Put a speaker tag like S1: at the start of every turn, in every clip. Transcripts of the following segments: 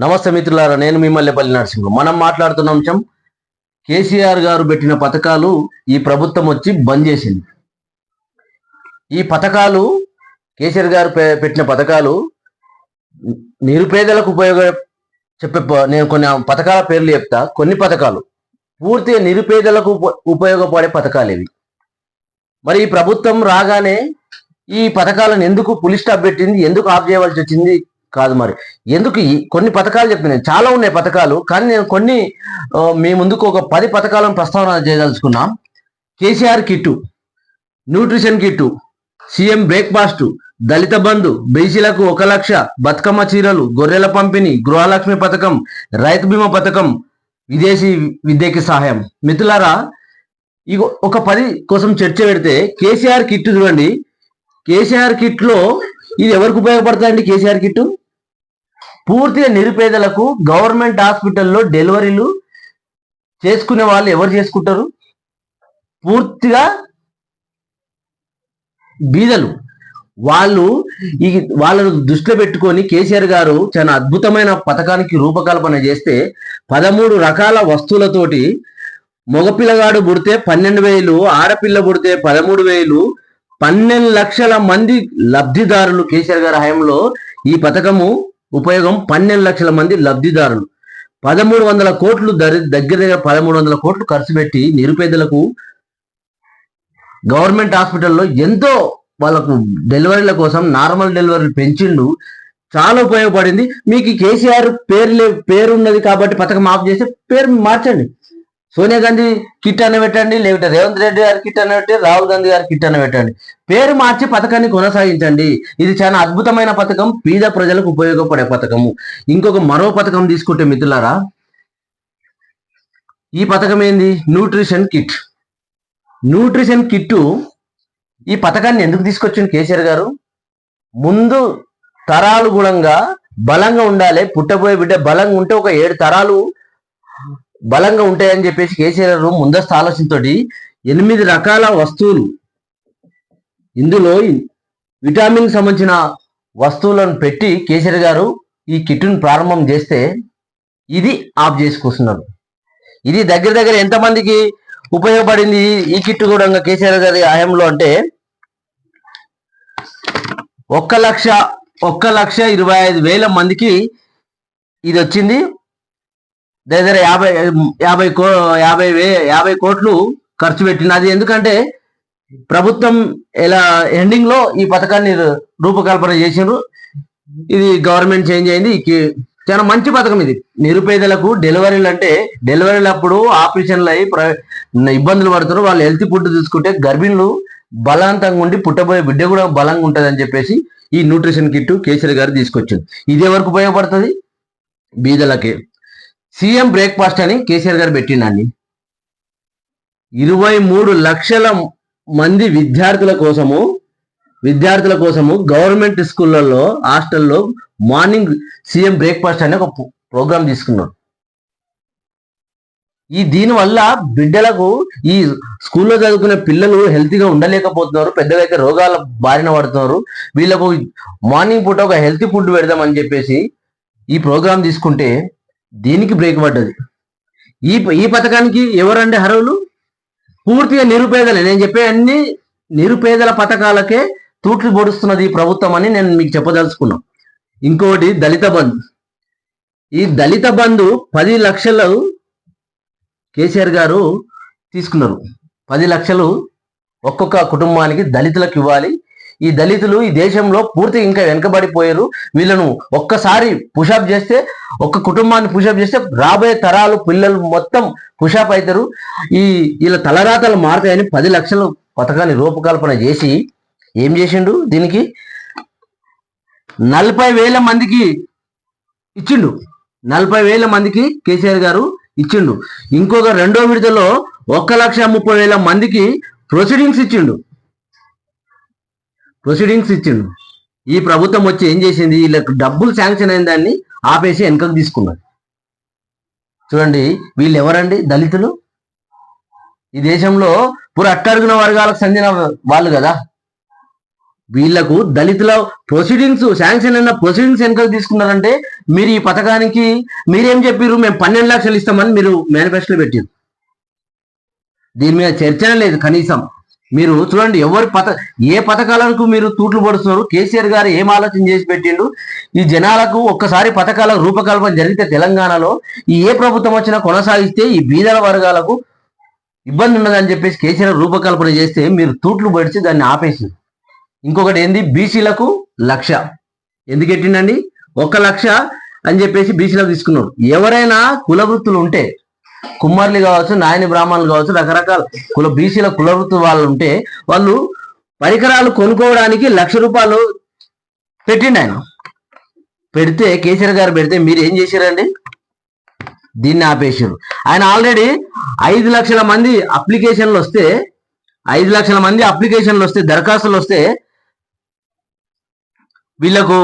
S1: నమస్తే మిత్రులారా నేను మిమ్మల్ని పల్లి నరసింహ. మనం మాట్లాడుతున్న అంశం కేసీఆర్ గారు పెట్టిన పథకాలు ఈ ప్రభుత్వం వచ్చి బంద్ చేసింది. ఈ పథకాలు కేసీఆర్ గారు పెట్టిన పథకాలు నిరుపేదలకు ఉపయోగ చెప్పే నేను కొన్ని పథకాల పేర్లు చెప్తా. కొన్ని పథకాలు పూర్తిగా నిరుపేదలకు ఉప- ఉపయోగపడే పథకాలు ఇవి. మరి ఈ ప్రభుత్వం రాగానే ఈ పథకాలను ఎందుకు పులి స్టాప్ పెట్టింది? ఎందుకు ఆఫ్ చేయవలసి వచ్చింది? కాదు మరి. ఎందుకు కొన్ని పథకాలు చెప్తున్నాను చాలా ఉన్నాయి పథకాలు కానీ నేను కొన్ని మీ ముందుకు ఒక పది పథకాలను ప్రస్తావన చేయదలుచుకున్నాం. KCR kit nutrition kit CM breakfast Dalit Bandhu బీసీలకు ఒక లక్ష బతుకమ్మ చీరలు గొర్రెల పంపిణీ గృహలక్ష్మి పథకం రైతు బీమా పథకం విదేశీ విద్యకి సహాయం. మిత్రులారా ఇగో ఒక పది కోసం చర్చ పెడితే కేసీఆర్ కిట్ చూడండి. కేసీఆర్ కిట్లో ఇది ఎవరికి ఉపయోగపడతాయండి కేసీఆర్ కిట్ పూర్తిగా నిరుపేదలకు గవర్నమెంట్ హాస్పిటల్లో డెలివరీలు చేసుకునే వాళ్ళు ఎవరు చేసుకుంటారు? పూర్తిగా బీదలు. వాళ్ళు ఈ వాళ్ళను దృష్టిలో పెట్టుకొని కేసీఆర్ గారు చాలా అద్భుతమైన పథకానికి రూపకల్పన చేస్తే పదమూడు రకాల వస్తువులతోటి మగపిల్లగాడు పుడితే పన్నెండు వేలు ఆడపిల్ల పుడితే పదమూడు వేలు పన్నెండు లక్షల మంది లబ్ధిదారులు కేసీఆర్ గారి హయాంలో ఈ పథకము ఉపయోగం పన్నెండు లక్షల మంది లబ్ధిదారులు. పదమూడు వందల కోట్లు దరి దగ్గర దగ్గర పదమూడు వందల కోట్లు ఖర్చు పెట్టి నిరుపేదలకు గవర్నమెంట్ హాస్పిటల్లో ఎంతో వాళ్ళకు డెలివరీల కోసం నార్మల్ డెలివరీలు పెంచిండు. చాలా ఉపయోగపడింది. మీకు కేసీఆర్ పేరు లే పేరు ఉన్నది కాబట్టి పథకం ఆఫ్ చేస్తే పేరు మార్చండి. సోనియా గాంధీ కిట్ అని పెట్టండి లేకపోతే రేవంత్ రెడ్డి గారి కిట్ అని పెట్టి రాహుల్ గాంధీ గారి కిట్ అని పెట్టండి. పేరు మార్చి పథకాన్ని కొనసాగించండి. ఇది చాలా అద్భుతమైన పథకం. పేద ప్రజలకు ఉపయోగపడే పథకము. ఇంకొక మరో పథకం తీసుకుంటే మిత్రులారా ఈ పథకం ఏంది? Nutrition kit. న్యూట్రిషన్ కిట్టు ఈ పథకాన్ని ఎందుకు తీసుకొచ్చింది కేసీఆర్ గారు? ముందు తరాలు గుణంగా బలంగా ఉండాలి పుట్టబోయే బిడ్డ బలంగా ఉంటే ఒక ఏడు తరాలు బలంగా ఉంటాయని చెప్పేసి కేసీఆర్ ముందస్తు ఆలోచనతోటి ఎనిమిది రకాల వస్తువులు ఇందులో విటామిన్ సంబంధించిన వస్తువులను పెట్టి కేసీఆర్ గారు ఈ కిట్టును ప్రారంభం చేస్తే ఇది ఆఫ్ చేసుకొస్తున్నారు. ఇది దగ్గర దగ్గర ఎంతమందికి ఉపయోగపడింది? ఈ కిట్టు కూడా కేసీఆర్ గారి హయాంలో అంటే ఒక్క లక్ష ఒక్క లక్ష ఇరవై ఐదు వేల మందికి ఇది వచ్చింది. దగ్గర యాభై యాభై కో యాభై వే యాభై కోట్లు ఖర్చు పెట్టినది అది ఎందుకంటే ప్రభుత్వం ఎలా ఎండింగ్లో ఈ పథకాన్ని రూపకల్పన చేసిండ్రు. ఇది గవర్నమెంట్ చేంజ్ అయింది. చాలా మంచి పథకం ఇది. నిరుపేదలకు డెలివరీలు అంటే డెలివరీలు అప్పుడు ఆపరేషన్లు అయ్యి ఇబ్బందులు పడుతున్నారు. వాళ్ళు హెల్త్ ఫుడ్ తీసుకుంటే గర్భిణులు బలవంతంగా ఉండి పుట్టబోయే బిడ్డ కూడా బలంగా ఉంటుంది అని చెప్పేసి ఈ న్యూట్రిషన్ కిట్ కేసీఆర్ గారు తీసుకొచ్చింది. ఇది ఎవరికి ఉపయోగపడుతుంది? బీదలకి. సీఎం బ్రేక్ఫాస్ట్ అని కేసీఆర్ గారు పెట్టిండండి. ఇరవై మూడు లక్షల మంది విద్యార్థుల కోసము విద్యార్థుల కోసము గవర్నమెంట్ స్కూళ్ళల్లో హాస్టల్లో మార్నింగ్ సీఎం బ్రేక్ఫాస్ట్ అనే ఒక ప్రోగ్రామ్ తీసుకున్నాడు. ఈ దీనివల్ల బిడ్డలకు ఈ స్కూల్లో చదువుకునే పిల్లలు హెల్తీగా ఉండలేకపోతున్నారు పెద్దగా అయితే రోగాల బారిన పడుతున్నారు. వీళ్ళకు మార్నింగ్ పూట ఒక హెల్తీ ఫుడ్ పెడదామని చెప్పేసి ఈ ప్రోగ్రామ్ తీసుకుంటే దీనికి బ్రేక్ పడ్డది. ఈ ఈ పథకానికి ఎవరండి అర్హులు? పూర్తిగా నిరుపేదలే. నేను చెప్పే అన్ని నిరుపేదల పథకాలకే తూట్లు పొడుస్తున్నది ప్రభుత్వం అని నేను మీకు చెప్పదలుచుకున్నాను ఇంకోటి దళిత బంధు ఈ దళిత బంధు పది లక్షలు కేసీఆర్ గారు తీసుకున్నారు. పది లక్షలు ఒక్కొక్క కుటుంబానికి దళితులకు ఇవ్వాలి. ఈ దళితులు ఈ దేశంలో పూర్తిగా ఇంకా వెనుకబడిపోయారు. వీళ్ళను ఒక్కసారి పుషప్ చేస్తే ఒక్క కుటుంబాన్ని పుషప్ చేస్తే రాబోయే తరాలు పిల్లలు మొత్తం పుషప్ అవుతారు ఈ వీళ్ళ తలరాతలు మారుతాయని పది లక్షలు పథకాన్ని రూపకల్పన చేసి ఏం చేసిండు దీనికి? నలభై వేల మందికి ఇచ్చిండు. నలభై వేల మందికి కేసీఆర్ గారు ఇచ్చిండు. ఇంకొక రెండో విడతలో ఒక్క లక్ష ముప్పై వేల మందికి ప్రొసీడింగ్స్ ఇచ్చిండు. ప్రొసీడింగ్స్ ఇచ్చిండు. ఈ ప్రభుత్వం వచ్చి ఏం చేసింది? వీళ్ళకి డబ్బులు శాంక్షన్ అయిన దాన్ని ఆపేసి వెనకకు తీసుకున్నారు. చూడండి వీళ్ళు ఎవరండి దళితులు? ఈ దేశంలో పుర అట్టడుగున వర్గాలకు చెందిన వాళ్ళు కదా. వీళ్ళకు దళితుల ప్రొసీడింగ్స్ శాంక్షన్ అయిన ప్రొసీడింగ్స్ వెనకాల తీసుకున్నారంటే మీరు ఈ పథకానికి మీరేం చెప్పారు మేము పన్నెండు లక్షలు ఇస్తామని మీరు మేనిఫెస్టోలో పెట్టారు దీని మీద చర్చనే లేదు కనీసం. మీరు చూడండి ఎవరి పథ ఏ పథకాలకు మీరు తూట్లు పడుతున్నారు కేసీఆర్ గారు ఏం ఆలోచన చేసి పెట్టిండు? ఈ జనాలకు ఒక్కసారి పథకాల రూపకల్పన జరిగితే తెలంగాణలో ఈ ఏ ప్రభుత్వం వచ్చినా కొనసాగిస్తే ఈ బీదల వర్గాలకు ఇబ్బంది ఉన్నదని చెప్పేసి కేసీఆర్ రూపకల్పన చేస్తే మీరు తూట్లు పడిచి దాన్ని ఆపేసి ఇంకొకటి ఏంది? బీసీలకు లక్ష. ఎందుకు ఎట్టిండండి ఒక లక్ష అని చెప్పేసి బీసీలకు తీసుకున్నారు. ఎవరైనా కుల వృత్తులు ఉంటే కుమ్మర్లు కావచ్చు నాయని బ్రాహ్మణులు కావచ్చు రకరకాల కుల బీసీల కుల వాళ్ళు ఉంటే వాళ్ళు పరికరాలు కొనుక్కోవడానికి లక్ష రూపాయలు పెట్టిండు ఆయన. పెడితే కేసీఆర్ గారు పెడితే మీరు ఏం చేశారండి? దీన్ని ఆపేసారు ఆయన ఆల్రెడీ ఐదు లక్షల మంది అప్లికేషన్లు వస్తే ఐదు లక్షల మంది అప్లికేషన్లు వస్తే దరఖాస్తులు వస్తే వీళ్ళకు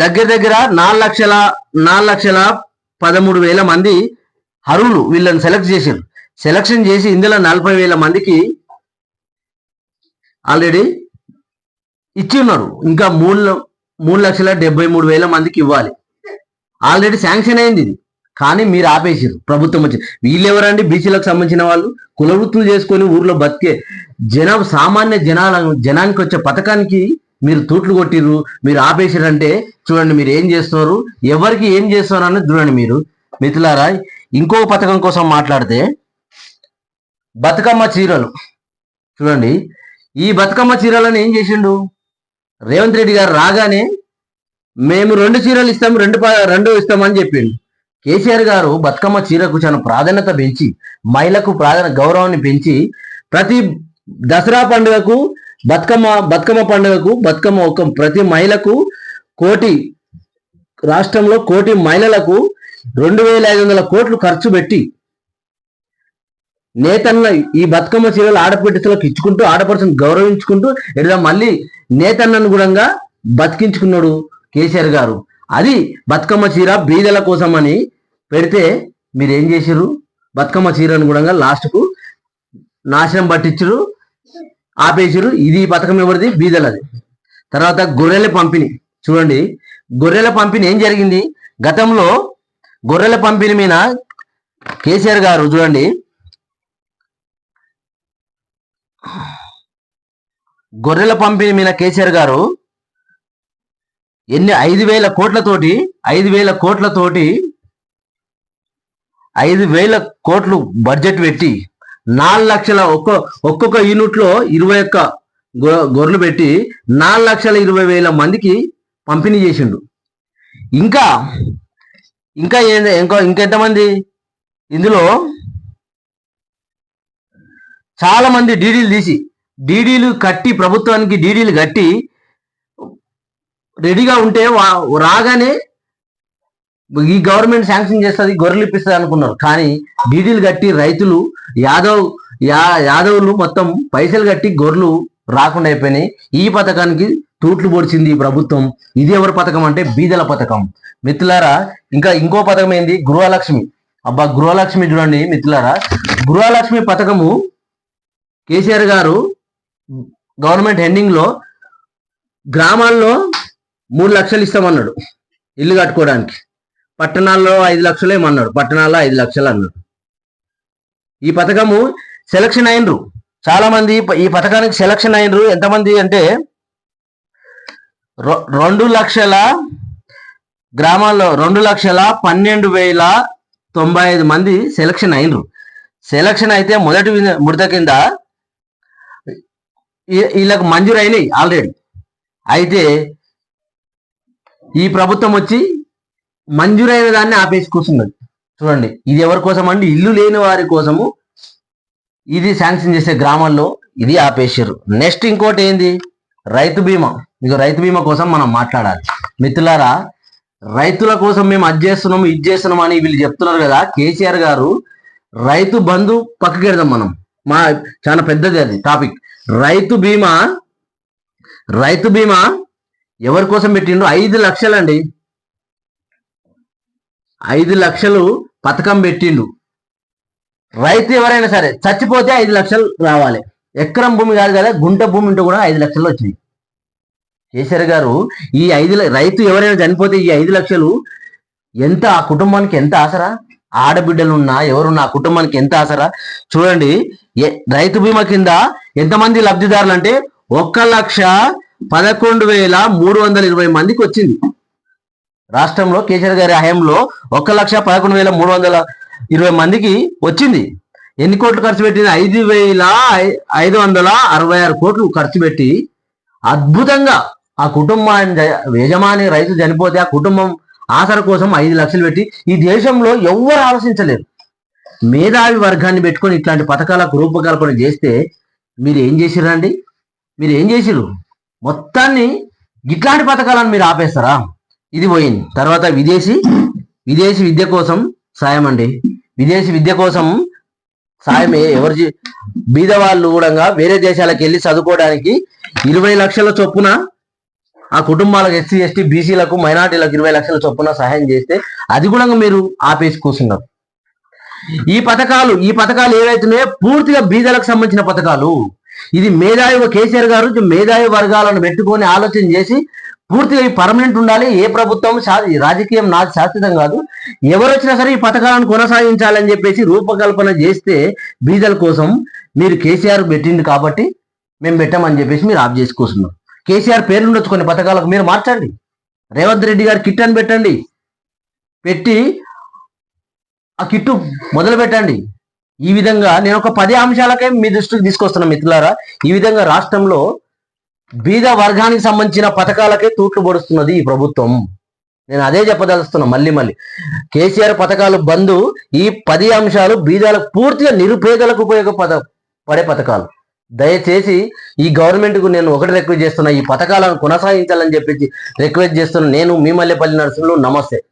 S1: దగ్గర దగ్గర నాలుగు లక్షల నాలుగు లక్షల పదమూడు వేల మంది అరువులు వీళ్ళని సెలెక్ట్ చేశారు సెలక్షన్ చేసి ఇందులో నలభై వేల మందికి ఆల్రెడీ ఇచ్చి ఉన్నారు ఇంకా మూడు మూడు లక్షల డెబ్బై మూడు వేల మందికి ఇవ్వాలి. ఆల్రెడీ శాంక్షన్ అయింది ఇది. కానీ మీరు ఆపేసారు ప్రభుత్వం వచ్చి వీళ్ళు ఎవరండి బీసీలకు సంబంధించిన వాళ్ళు? కులవృత్తులు చేసుకొని ఊర్లో బతికే జన సామాన్య జనాల జనానికి వచ్చే పథకానికి మీరు తూట్లు కొట్టిర్రు. మీరు ఆపేసారంటే చూడండి మీరు ఏం చేస్తున్నారు? ఎవరికి ఏం చేస్తున్నారు అనేది చూడండి మీరు. మిథులారాయ్ ఇంకో పథకం కోసం మాట్లాడితే బతుకమ్మ చీరలు. చూడండి ఈ బతుకమ్మ చీరలను ఏం చేసిండు? రేవంత్ రెడ్డి గారు రాగానే మేము రెండు చీరలు ఇస్తాం రెండు రెండు ఇస్తామని చెప్పిండు. కేసీఆర్ గారు బతుకమ్మ చీరకు చాలా ప్రాధాన్యత పెంచి మహిళకు ప్రాధాన్యత గౌరవాన్ని పెంచి ప్రతి దసరా పండుగకు బతుకమ్మ బతుకమ్మ పండుగకు బతుకమ్మ ఒక ప్రతి మహిళకు కోటి రాష్ట్రంలో కోటి మహిళలకు రెండు వేల ఐదు వందల కోట్లు ఖర్చు పెట్టి నేతన్న ఈ బతుకమ్మ చీరలు ఆడపడుచులకు ఇచ్చుకుంటూ ఆడపడుచును గౌరవించుకుంటూ ఎడదా మళ్ళీ నేతన్నను కూడా బతికించుకున్నాడు కేసీఆర్ గారు. అది బతుకమ్మ చీర బీదల కోసం అని పెడితే మీరు ఏం చేసిర్రు? బతుకమ్మ చీరను కూడా లాస్ట్కు నాశనం పట్టించరు ఆపేసారు ఇది ఈ పథకం ఎవరిది? బీదలది. తర్వాత గొర్రెల పంపిణీ. చూడండి గొర్రెల పంపిణీ ఏం జరిగింది? గతంలో గొర్రెల పంపిణీ మీద కేసీఆర్ గారు చూడండి. గొర్రెల పంపిణీ మీద కేసీఆర్ గారు ఎన్ని ఐదు వేల కోట్లతోటి ఐదు వేల కోట్లతోటి ఐదు వేల కోట్లు బడ్జెట్ పెట్టి నాలుగు లక్షల ఒక్క ఒక్కొక్క యూనిట్లో ఇరవై ఒక్క గొర్రెలు పెట్టి నాలుగు లక్షల ఇరవై వేల మందికి పంపిణీ చేసిండు. ఇంకా ఇంకా ఏంది? ఇంకో ఇంకెంతమంది? ఇందులో చాలా మంది డీడీలు తీసి డీడీలు కట్టి ప్రభుత్వానికి డీడీలు కట్టి రెడీగా ఉంటే రాగానే ఈ గవర్నమెంట్ శాంక్షన్ చేస్తుంది గొర్రెలు ఇప్పిస్తుంది అనుకున్నారు. కానీ డీడీలు కట్టి రైతులు యాదవ్ యా యాదవులు మొత్తం పైసలు కట్టి గొర్రెలు రాకుండా అయిపోయినాయి. ఈ పథకానికి తూట్లు పొడిచింది ఈ ప్రభుత్వం. ఇది ఎవరి పథకం అంటే బీదల పథకం. మిత్రులారా ఇంకా ఇంకో పథకం ఏంది? గృహలక్ష్మి. అబ్బా గృహలక్ష్మి చూడండి మిత్రులారా గృహలక్ష్మి పథకము కేసీఆర్ గారు గవర్నమెంట్ ఎండింగ్లో గ్రామాల్లో మూడు లక్షలు ఇస్తామన్నాడు ఇల్లు కట్టుకోవడానికి. పట్టణాల్లో ఐదు లక్షలు ఏమన్నాడు? పట్టణాల్లో ఐదు లక్షలు అన్నాడు. ఈ పథకము సెలక్షన్ అయినరు. చాలా మంది ఈ పథకానికి సెలక్షన్ అయినరు. ఎంతమంది అంటే రొ- రెండు లక్షల గ్రామాల్లో రెండు లక్షల పన్నెండు వేల తొంభై ఐదు మంది సెలక్షన్ అయినరు. సెలక్షన్ అయితే మొదటి ముడత కింద వీళ్ళకు వీళ్ళకి మంజూరు అయినాయి ఆల్రెడీ. అయితే ఈ ప్రభుత్వం వచ్చి మంజూరైన దాన్ని ఆపేసి కూర్చున్నది. చూడండి ఇది ఎవరి కోసం అండి ఇల్లు లేని వారి కోసము ఇది శాంక్షన్ చేసే గ్రామాల్లో ఇది ఆపేసారు నెక్స్ట్ ఇంకోటి ఏంది? రైతు బీమా. ఇక రైతు బీమా కోసం మనం మాట్లాడాలి. మిత్రులారా రైతుల కోసం మేము అది చేస్తున్నాము ఇది చేస్తున్నాం అని వీళ్ళు చెప్తున్నారు కదా కేసీఆర్ గారు. రైతు బంధు పక్కకెడదాం మనం. మా చాలా పెద్దది అది టాపిక్. రైతు బీమా రైతు బీమా ఎవరి కోసం పెట్టిండు ఐదు లక్షలండి. ఐదు లక్షలు పథకం పెట్టిండు. రైతు ఎవరైనా సరే చచ్చిపోతే ఐదు లక్షలు రావాలి. ఎకరం భూమి కాదు కదా గుంట భూమి ఉంటే కూడా ఐదు లక్షలు వచ్చినాయి. కేసీఆర్ గారు ఈ ఐదు రైతు ఎవరైనా చనిపోతే ఈ ఐదు లక్షలు ఎంత ఆ కుటుంబానికి ఎంత ఆసరా ఆడబిడ్డలున్నా ఎవరున్నా ఆ కుటుంబానికి ఎంత ఆసరా చూడండి రైతు బీమా కింద ఎంతమంది లబ్ధిదారులు అంటే ఒక్క లక్ష పదకొండు వేల మూడు వందల ఇరవై మందికి వచ్చింది. రాష్ట్రంలో కేసీఆర్ గారి హయాంలో ఒక్క లక్ష పదకొండు వేల మూడు వందల ఇరవై మందికి వచ్చింది. ఎన్ని కోట్లు ఖర్చు పెట్టింది? ఐదు వేల ఐ- ఐదు వందల అరవై ఆరు కోట్లు ఖర్చు పెట్టి అద్భుతంగా ఆ కుటుంబాన్ని యజమాని రైతు చనిపోతే ఆ కుటుంబం ఆసర కోసం ఐదు లక్షలు పెట్టి ఈ దేశంలో ఎవ్వరు ఆలోచించలేరు. మేధావి వర్గాన్ని పెట్టుకొని ఇట్లాంటి పథకాలకు రూపకల్పన చేస్తే మీరు ఏం చేసిరండి మీరు ఏం చేసిరు మొత్తాన్ని ఇట్లాంటి పథకాలను మీరు ఆపేస్తారా? ఇది పోయింది. తర్వాత విదేశీ విదేశీ విద్య కోసం సాయం అండి. విదేశీ విద్య కోసం సాయమే ఎవరు బీదవాళ్ళు వాళ్ళు కూడా వేరే దేశాలకు వెళ్ళి చదువుకోవడానికి ఇరవై లక్షల చొప్పున ఆ కుటుంబాలకు ఎస్సీ ఎస్టీ బీసీలకు మైనార్టీలకు ఇరవై లక్షల చొప్పున సహాయం చేస్తే అది కూడా మీరు ఆపేసి కూర్చున్నారు. ఈ పథకాలు ఈ పథకాలు ఏవైతున్నాయో పూర్తిగా బీదలకు సంబంధించిన పథకాలు. ఇది మేధావి కేసీఆర్ గారు మేధావి వర్గాలను పెట్టుకొని ఆలోచన చేసి పూర్తిగా ఈ పర్మనెంట్ ఉండాలి. ఏ ప్రభుత్వం రాజకీయం నాకు శాశ్వతం కాదు. ఎవరు వచ్చినా సరే ఈ పథకాలను కొనసాగించాలని చెప్పేసి రూపకల్పన చేస్తే బీదల కోసం మీరు కేసీఆర్ పెట్టింది కాబట్టి మేము పెట్టామని చెప్పేసి మీరు ఆఫ్ చేసుకొస్తున్నాం కేసీఆర్ పేర్లు ఉండొచ్చు కొన్ని పథకాలకు. మీరు మార్చండి. రేవంత్ రెడ్డి గారి కిట్ అని పెట్టండి. పెట్టి ఆ కిట్టు మొదలు పెట్టండి. ఈ విధంగా నేను ఒక పది అంశాలకే మీ దృష్టికి తీసుకొస్తున్నా మిత్రులారా ఈ విధంగా రాష్ట్రంలో బీద వర్గానికి సంబంధించిన పథకాలకే తూట్లు పొడుస్తున్నది ఈ ప్రభుత్వం. నేను అదే చెప్పదలుస్తున్నా మళ్ళీ మళ్ళీ. కేసీఆర్ పథకాలు బంధు ఈ పది అంశాలు బీదాలకు పూర్తిగా నిరుపేదలకు ఉపయోగపడ పడే పథకాలు. దయచేసి ఈ గవర్నమెంట్కు నేను ఒకటి రిక్వెస్ట్ చేస్తున్నా ఈ పథకాలను కొనసాగించాలని చెప్పేసి రిక్వెస్ట్ చేస్తున్నా. నేను మీ మల్లెపల్లి నరసింహులు నమస్తే.